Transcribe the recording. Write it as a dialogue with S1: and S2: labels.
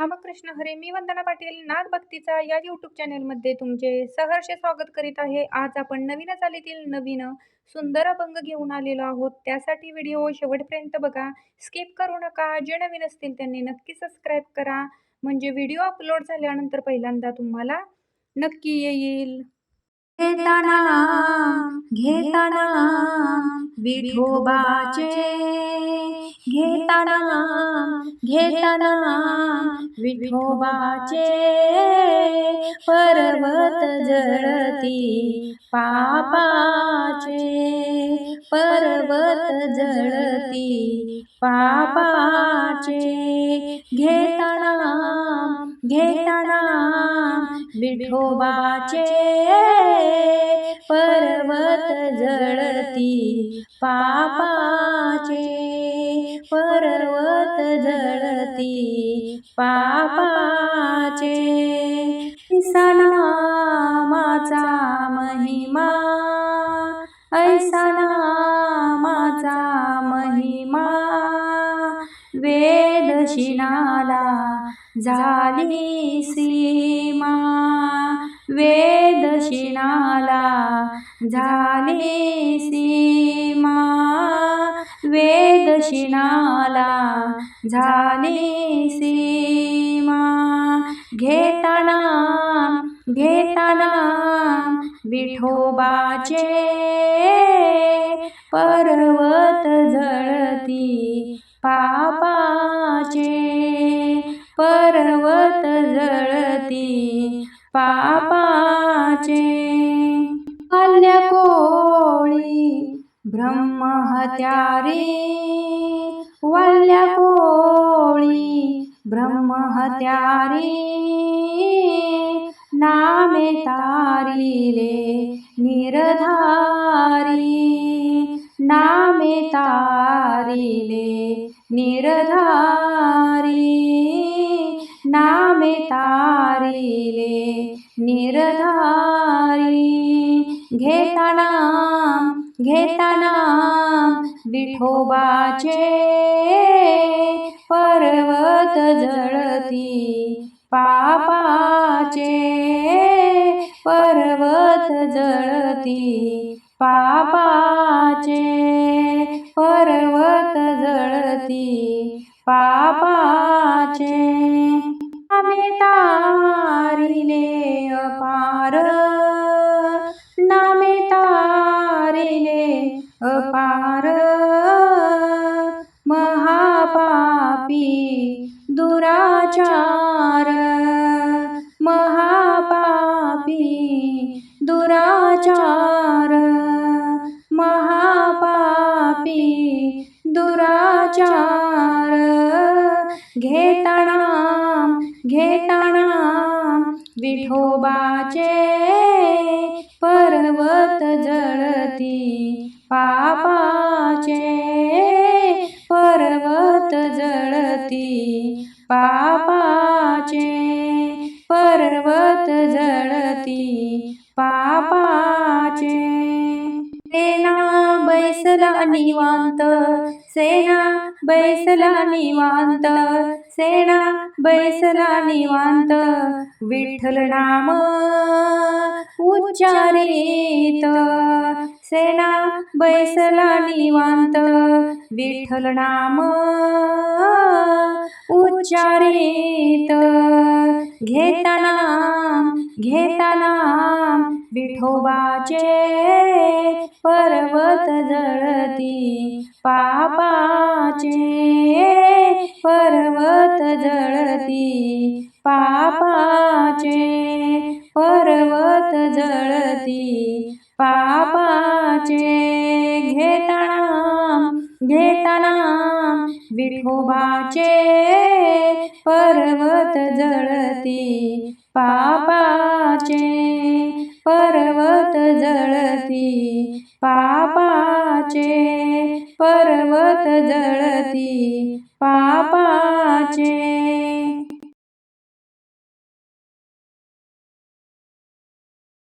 S1: रामकृष्ण हरे मी वंदना पाटील नाथ भक्तीचा या यूट्यूब चॅनेलमध्ये तुमचे सहर्ष स्वागत करीत आहे. आज आपण नवीन चालीतील नवीन सुंदर अभंग घेऊन आलेलो आहोत. त्यासाठी व्हिडिओ शेवटपर्यंत बघा. स्किप करू नका. जे नवीन असतील त्यांनी नक्की सबस्क्राईब करा. म्हणजे व्हिडिओ अपलोड झाल्यानंतर पहिल्यांदा तुम्हाला नक्की येईल. घेताना घेताना विठोबाचे घेताना घेताना विठोबाचे पर्वत जळती पापाचे पर्वत जळती पापाचे घेताना घेताना विठोबाचे पर्वत जळती पापाचे पर्वत जळती. पापाचे ऐसा नामाचा महिमा. ऐसा नामाचा महिमा. वेदशिनाला झाली सीमा. वेदशिनाला झाली सीमा. वेदशिनाला झाली सीमा. घेताना घेताना विठोबाचे पर्वत जळती पापाचे पर्वत जळती पापाचे. अल्ल्या कोळी ब्रह्महत्यारी वल्ल्या कोळी ब्रह्महत्यारी नामे तारिले निरधारी नामे तारिले निरधारी नामे तारिले निरधारी घेताना घेताना विठोबाचे पर्वत जळती. पापाचे पर्वत जळती. पापाचे पर्वत जळती. पापाचे आम्ही तारिले अपार अपार महापापी दुराचार महापापी दुराचार महापापी दुराचार घेताना घेताना विठोबाचे पर्वत जळती पा पापाचे पर्वत जळती. पापाचे पर्वत जळती. पापाचे. सेना बैसला निवांत. सेना बैसला निवांत. सेना बैसला निवांत. विठ्ठल नाम उच्चारित. सेना बैसला निवांत. विठ्ठल नाम उच्चारित. घेताना घेताना विठोबाचे पर्वत जळती. पापाचे पर्वत जळती. पापाचे पर्वत जळती. पापाचे घेताना घेताना विठोबाचे पर्वत जळती. पापाचे पर्वत जळती. पापाचे पर्वत जळती. पापाचे